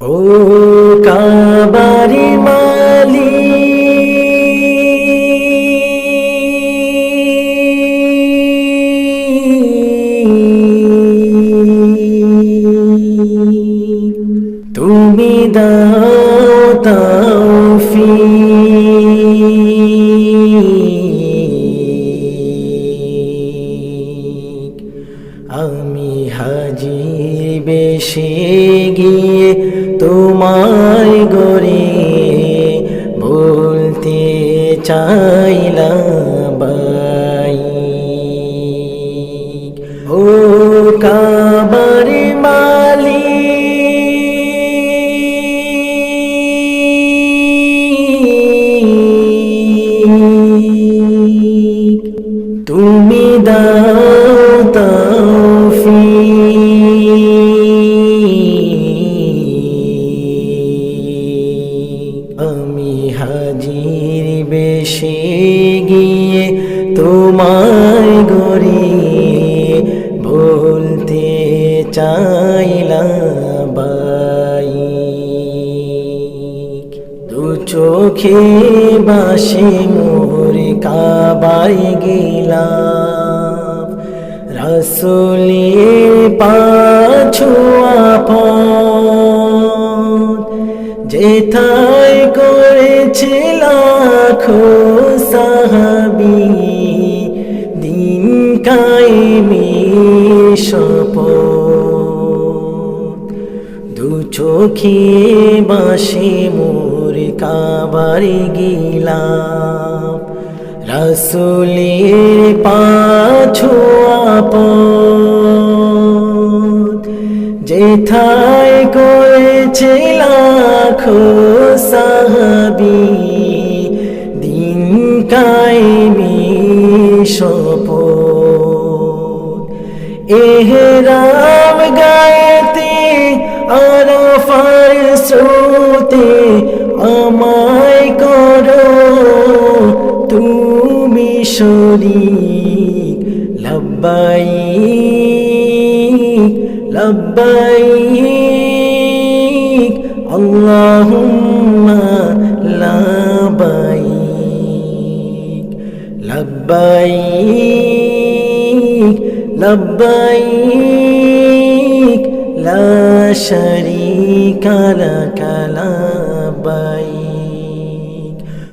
ও কাবারি মালি তুমি দাও তৌফিক আমি হাজি বেশে গিয়ে তোমায় গরে বলতে চাইলাম বাই ও কাবার মালি তুমি দাও হাজির বেশে গিয়ে তোমায় গরি বলতে চাইলাম বাই দু চোখে বাসে মোর কাবাই গেলাম। রসুলিয়ে পাছুয়া করেছিল লাখো সাহাবি দিন কায়েমি শপথ। দু চোখে বাসে মোর কাবারে গিলাম রসুলের পাছু আপদ যেথায় করেছে লাখো সাহাবি, দিন কায়েমি শপথ। এহরাম গায়তে, আরাফার স্রোতে আমায় করো। তুমি শরীক লব্বাই লব্বাইক আল্লাহুম্মা লাবাইক লব্বাইক লব্বাইক লা শারীকা লাকা লাবাইক